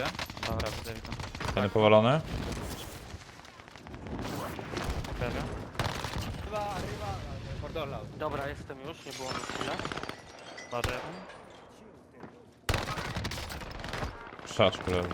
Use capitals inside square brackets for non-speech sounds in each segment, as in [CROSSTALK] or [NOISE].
Widzicie? Dobra, widzę, widzę. Ten powalony. Leży. Dobra, jestem już, nie było mi chwilę. Ładuję jeden. Krzaczku leży.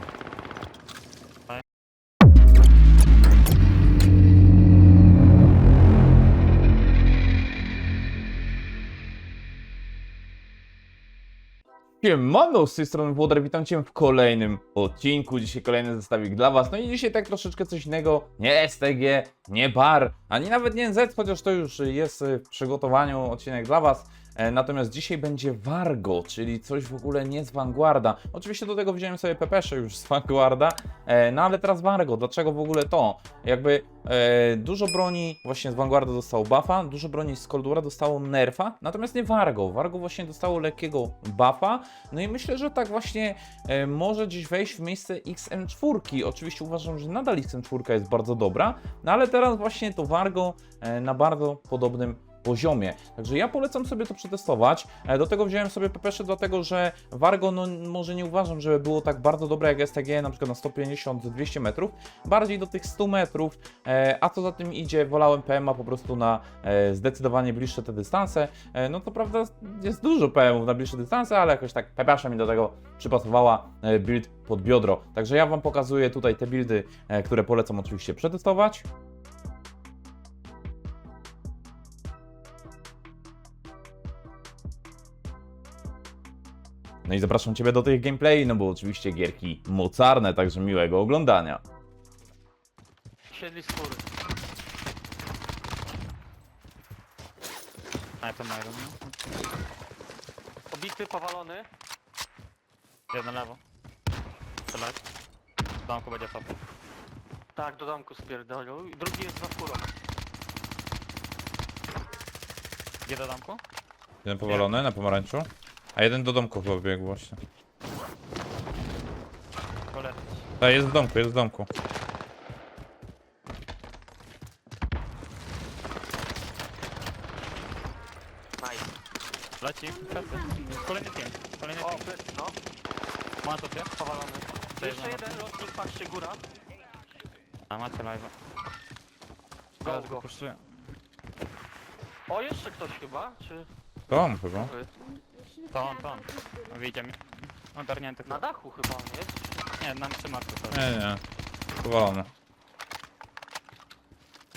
Siemano, z tej strony Włodar, witam Cię w kolejnym odcinku, dzisiaj kolejny zestawik dla Was, no i dzisiaj tak troszeczkę coś innego, nie STG, nie bar, ani nawet nie NZ, chociaż to już jest w przygotowaniu odcinek dla Was, Natomiast dzisiaj będzie Vargo, czyli coś w ogóle nie z Vanguarda. Oczywiście do tego wziąłem sobie Pepesze już z Vanguarda, e, no ale teraz Vargo. Dlaczego w ogóle to? Jakby e, dużo broni właśnie z Vanguarda dostało buffa, dużo broni z Cold War'a dostało nerfa, natomiast nie Vargo. Vargo właśnie dostało lekkiego buffa, no i myślę, że tak właśnie e, może gdzieś wejść w miejsce XM4. Oczywiście uważam, że nadal XM4 jest bardzo dobra, no ale teraz właśnie to Vargo e, na bardzo podobnym poziomie. Także ja polecam sobie to przetestować. E, Do tego wziąłem sobie Pepesze, dlatego że Vargo, no może nie uważam, żeby było tak bardzo dobre jak STG, na przykład na 150-200 metrów, bardziej do tych 100 metrów, e, a co za tym idzie, wolałem PMA po prostu na e, zdecydowanie bliższe te dystanse. No to prawda, jest dużo PM-ów na bliższe dystanse, ale jakoś tak Pepesza mi do tego przypasowała build pod biodro. Także ja Wam pokazuję tutaj te buildy, które polecam oczywiście przetestować. No i zapraszam Ciebie do tych gameplay, no bo oczywiście gierki mocarne, także miłego oglądania. Siedli z góry. A, to mają. Obity, powalony. Jeden lewo. Strzelać. W domku będzie top. Tak, do domku spierdolił. Drugi jest za furą. Gdzie do domku? Jeden powalony na pomarańczu, a jeden do domku chyba biegł właśnie. Kole. Tak, jest w domku, jest w domku. Nice. Leci. Kolejny pięć. Kolejny O, plecy, no. Ma topie? Powalony. To Jeszcze jeden lotnik, patrzcie, góra. A macie live'a. Go, Teraz go go. O, jeszcze ktoś chyba, czy... Tom chyba. Wy? To on, to on. Wyjdzie mi. Ogarnięty Na chyba. dachu chyba, nie jest? Nie, nam trzyma to. Nie, nie. Powalony.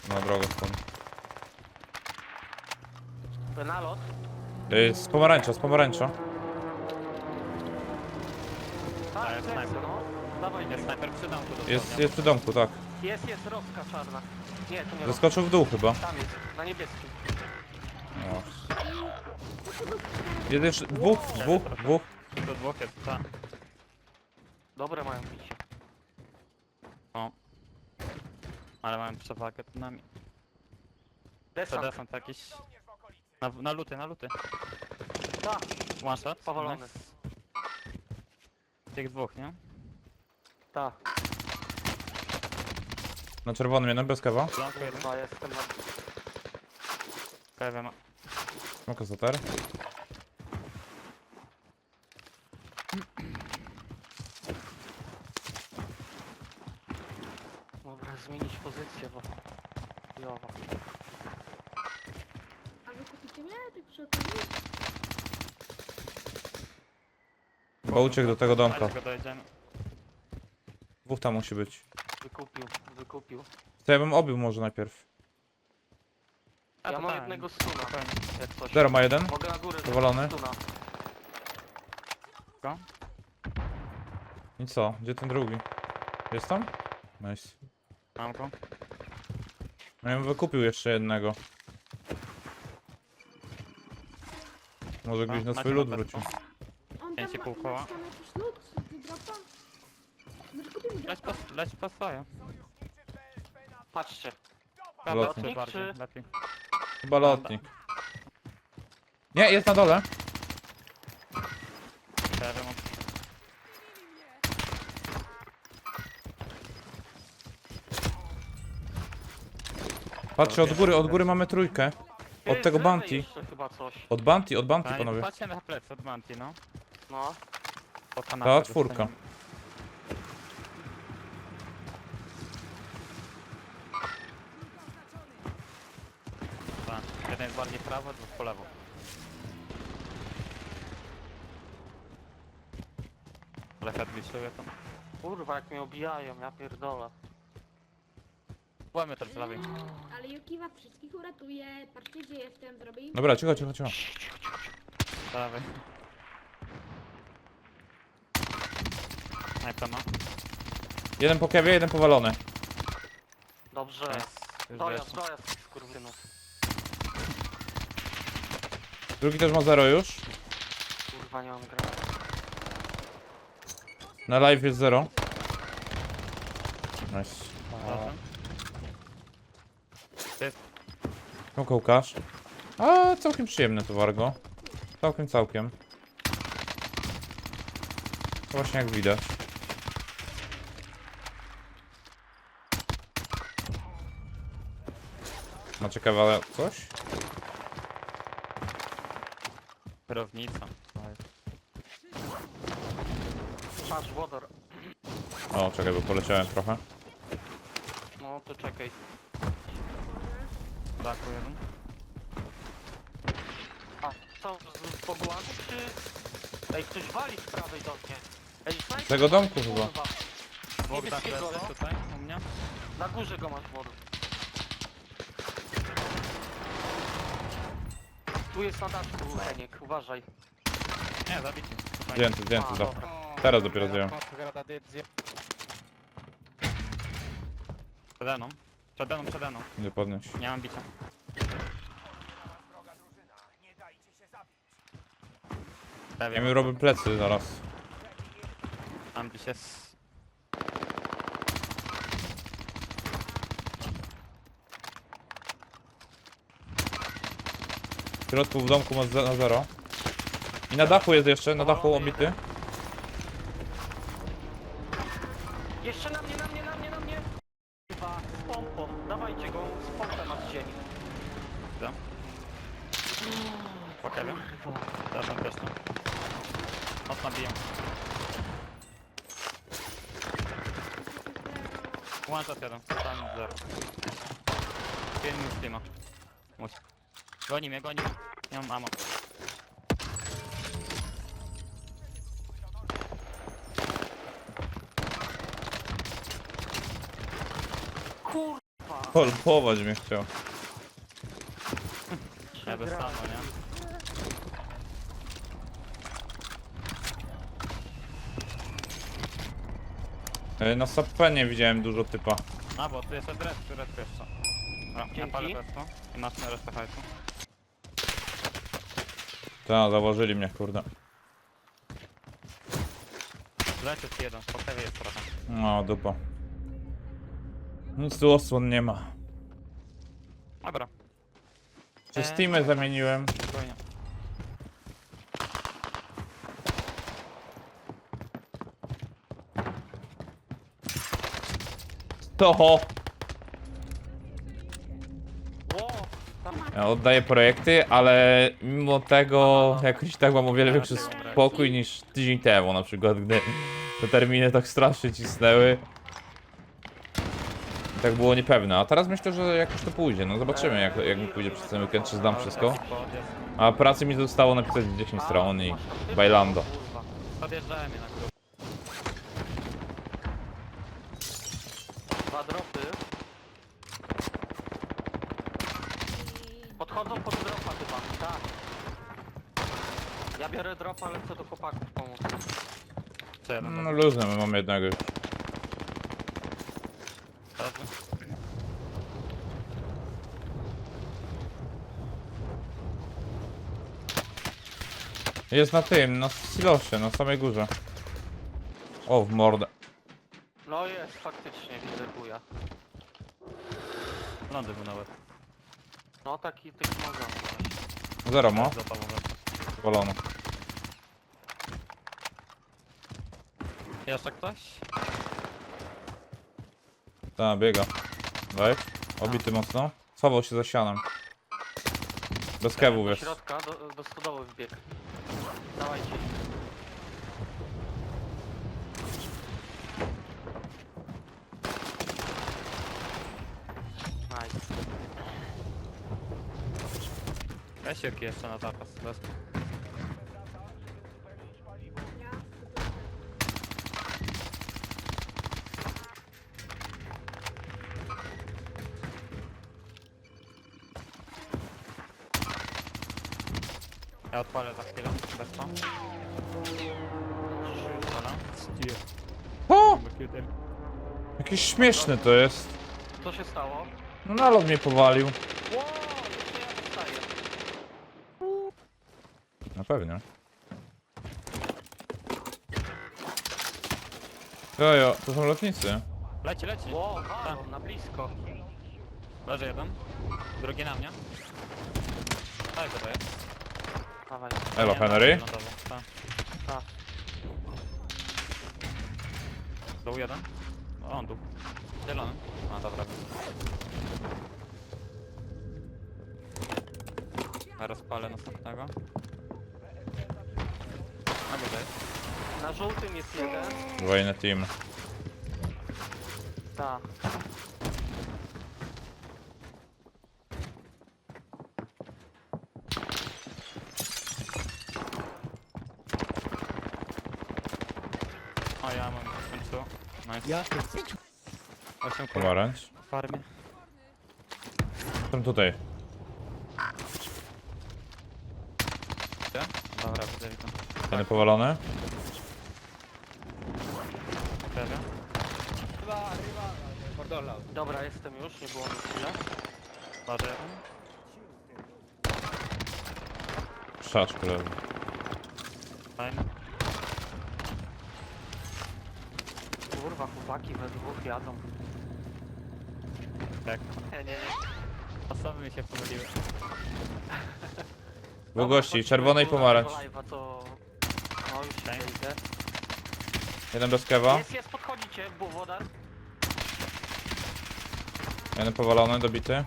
Na drogę stąd. To nalot. Ej, Z pomarańcza, z pomarańcza. Tak, jest plecy, snajper. no. Dawaj, Jest jest, snajper przy domku dosłownie. Jest, jest przy domku, tak. jest, jest roska czarna. Nie, to nie roska. Zeskoczył w dół chyba. Tam jest, na niebieskim. Jeden, jeszcze- dwóch, dwóch, dwóch. To dwóch jest, tak. Dobre mają bicie. O. Ale mają przewagę nad nami. Desant. defant jakiś. Na, na luty, na luty. Tak, One shot. powalony. Nice. Tych dwóch, nie? Tak. Na czerwonym jeden, bez kawa. Domku jeden. Kurwa, jestem na... KW ma. Smoko zatar. Dobra, zmienić pozycję, bo... Jowa. A wy kupicie mnie tych przekonów? Bo uciekł do tego domka. Chodź go dojedziemy. Dwóch tam musi być. Wykupił, wykupił. To ja bym obił może najpierw. A ja to mam tak. jednego stuna, Spokojnie. jak coś. Zero ma jeden. Mogę na górę Powalony. stuna. I co? Gdzie ten drugi? Jest tam? Nice. Mam go. No ja bym wykupił jeszcze jednego. Może gdzieś na Macie swój lud lotecką. wrócił. On Pięć i pół koła. masz tam jakiś lód, dropa? Może kupimy Leć dropa? po, leć po swoje. Patrzcie. Lotnik. czy bardziej, lepiej. Chyba lotnik. Nie, jest na dole. Mam. Patrzcie, od góry, od góry mamy trójkę. Ty, Od tego z lewej bounty. jeszcze chyba coś. Od Bounty, od Bounty, panowie. Patrzcie na plecy od Manti, no. No. Po Ta kanapie czwórka. dostaniemy. Bardziej w prawo, dwóch po lewo. Lefet glitchuje tam. Kurwa, jak mnie obijają, ja pierdolę. Łamy też z lewej. Ale Yuki was wszystkich uratuje. Patrzcie gdzie jestem, zrobię im. Dobra, cicho, cicho, cicho. Z lewej. Snajpa ma. Jeden po kewie, jeden powalony. Dobrze. Jest już Dojazd, wyszło. dojazd, skurwynów. Drugi też ma zero już. Kurwa, nie mam granatu. Na live jest zero. Nice. Jest Kołka Łukasz. A, całkiem przyjemny to Wargo. Całkiem, całkiem. To właśnie jak widać. Macie kawałek coś? Kierownica. Patrz, wodor. O, czekaj, bo poleciałem trochę. No to czekaj. Daku jeden. A, co, z, z pogładu, czy... Ej, ktoś wali z prawej do mnie. Ej, snajper, Z tego domku chyba. kurwa. Dak Niebieskiego, leży no. tutaj u mnie. Na górze go masz wodór. Tu jest na daszku, Heniek, uważaj. Nie, zabici. Spokojnie. Zdjęty, zdjęty, dobra. Teraz dopiero zdjąłem. Przede mną. Przede mną, przede mną. Idę podnieść. Nie mam bicia. Ja mi robię plecy zaraz. Mam bicie z... W środku w domku masz ze- na zero. I na dachu jest jeszcze, na dachu obity. Jeszcze na mnie, na mnie, na mnie, na mnie! Chyba z pompą, dawajcie go, z pompą masz z ziemi. Da. Po kewie. Zaraz też tam. Mocno biją. One shot jeden. Tam zero. Jeden z teama. Musi. Goni mnie, goni mnie. Nie mam ammo. Kurwa! Polpować mnie chciał. Ja bez samo, nie? E, Na sapenie widziałem dużo typa. A, bo tu jest adres, który jeszcze. Dobra, ja Dzięki. palę bez to. I masz na resztę hajsu. Ta, założyli mnie, kurde. Zlecił ci jeden, po kewie jest trochę. No, dupa. Nic tu osłon nie ma. Dobra, Czy Steamy zamieniłem? spokojnie. To! Ło! Tam Ja oddaję projekty, ale mimo tego jakoś tak mam o wiele większy spokój niż tydzień temu na przykład, gdy te terminy tak strasznie cisnęły. I tak było niepewne, a teraz myślę, że jakoś to pójdzie, no zobaczymy jak, jak mi pójdzie przez ten weekend, czy zdam wszystko. A pracy mi zostało napisać 10 stron i bailando. Podjeżdżałem na klub. Dwa dropy. Podchodzą pod dropa chyba, tak. Ja biorę dropa, lecę do chłopaków pomóc. Co? No luźno, my mamy jednego już. Jest na tym, na silosie, na samej górze. O, w mordę. No jest, faktycznie, widzę buja. Lądy był nawet. No taki, taki może. Zero ma, Za tobą. Jeszcze ktoś? Ta, biega. Daj. Obity mocno. Schował się za. Bez kewu, Do wiesz. środka, do, do stodoły wbieg. Dawajcie. Nice. Weź Jurki jeszcze na zapas. Bez... Ja odpalę za chwilę. Bez to. Odpalę. O! Jakiś śmieszny to jest. Co się stało? No nalot mnie powalił. Ło, jeszcze ja dostaję. No pewnie. Jojo, to są lotnicy. Leci, leci. Ło, walą, na blisko. Leży jeden. Drugi na mnie. Tak, to jest. Dawaj, Elo, Nie, Henry. lądował, Tak. tak. Był jeden. O, on był. Zielony. A, dobra. Rozpalę następnego. Na górze jest. Na żółtym jest jeden. Dwojny team. Tak. O, ja mam w końcu. Nice. Ja? 8 kul Pomarańcz. w farmie. Są tutaj. Gdzie? Dobra, widzę, widzę. Jeden powalony. Portolla. Dobra, jestem już, nie było mi chwilę. Leży jeden. Szaczku leży. Fajny. Kurwa, chłopaki we dwóch jadą. Tak. Nie, nie, nie. Osoby mi się pomyliły. Dwóch gości, czerwony i pomarańcz. Live'a, to... No już się idę. Jeden bez kewa. Jest, jest, podchodzicie, był wodar. Jeden powalony, dobity.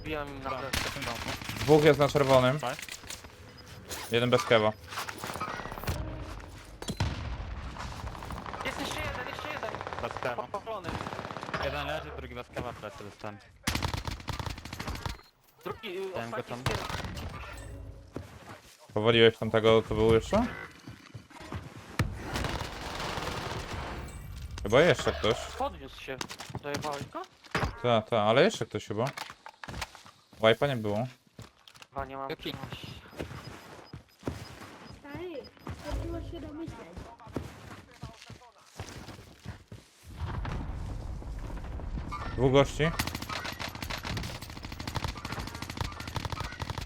Wbijam im na plecy. Dwóch jest na czerwonym. Jeden bez kewa. Jest jeszcze jeden, jeszcze jeden. Bez kawa. Popalony. Jeden leży, drugi bez kawa, plecy dostałem. Drugi, y, Dałem go ostatni tam. tyłu. Powaliłeś tamtego, co był jeszcze? Chyba jeszcze ktoś. Podniósł się. Dojebałeś go? Ta, ta, ale jeszcze ktoś chyba. Wipa nie było. Chyba nie mam Jaki? Stary, się domyśleć. Dwóch gości.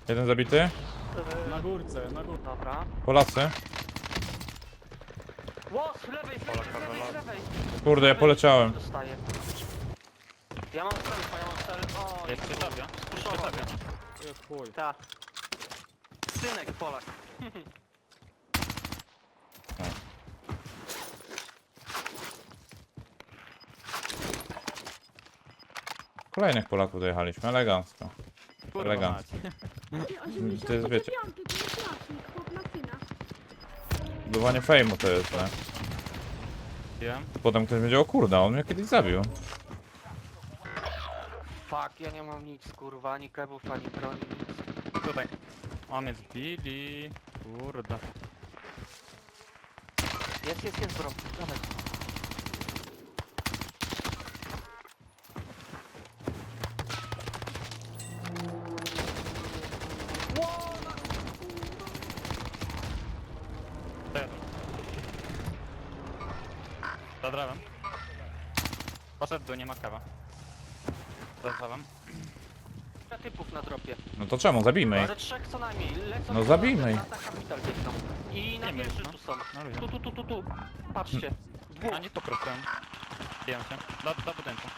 Jeden zabity. Na górce, na górce. Dobra. Polacy. Ło, z lewej, z lewej, z lewej, z lewej. Kurde, ja poleciałem. Dostaję. Ja mam selfa, ja mam self. O, Jest przy tobie. Przy Spuszował. tobie. Jest chuj. Ta. Synek Polak. [LAUGHS] Kolejnych Polaków dojechaliśmy, elegancko. Elegancko. mać. Ty 85, To jest, wiecie- to jest klasik, chłop na finach. Budowanie fejmu to jest, nie? Wiem. Potem ktoś będzie, o kurde, on mnie kiedyś zabił. Fuck, ja nie mam nic, kurwa, ani kebów, ani broni, nic. Tutaj. On jest Billy. Kurde. Jest, jest, jest, bro. Dawaj. To jeden. Za drzewem. Poszedł tu, nie ma kawa. Drzewem. Kilka typów na dropie. No to czemu? Zabijmy ich. Trzech co najmniej. Lecą No zabijmy na, ich. na, na kapital biegną. I na Nie wieży no. tu są. No lubię. Tu, tu, tu, tu, tu. Patrzcie. Dwóch. A nie tu prostują. Biją się. Do, do budynku.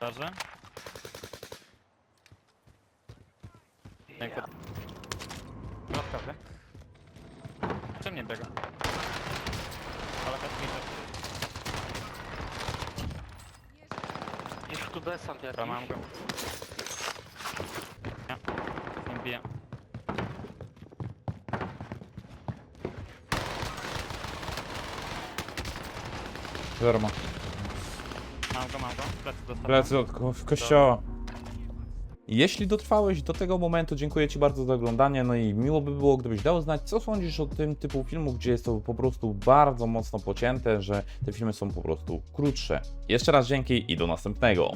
Leży. Dziękuję. Dodatkowy. Czym nie biega? Ale kotwicze. Gdzieś tu desant jakiś. Dobra, mam go. Nie. Nie bije. Zerma. Mam go, mam go. Plecy do sobą. Plecy od ko- w kościoła. Jeśli dotrwałeś do tego momentu, dziękuję Ci bardzo za oglądanie, no i miło by było, gdybyś dał znać, co sądzisz o tym typu filmów, gdzie jest to po prostu bardzo mocno pocięte, że te filmy są po prostu krótsze. Jeszcze raz dzięki i do następnego.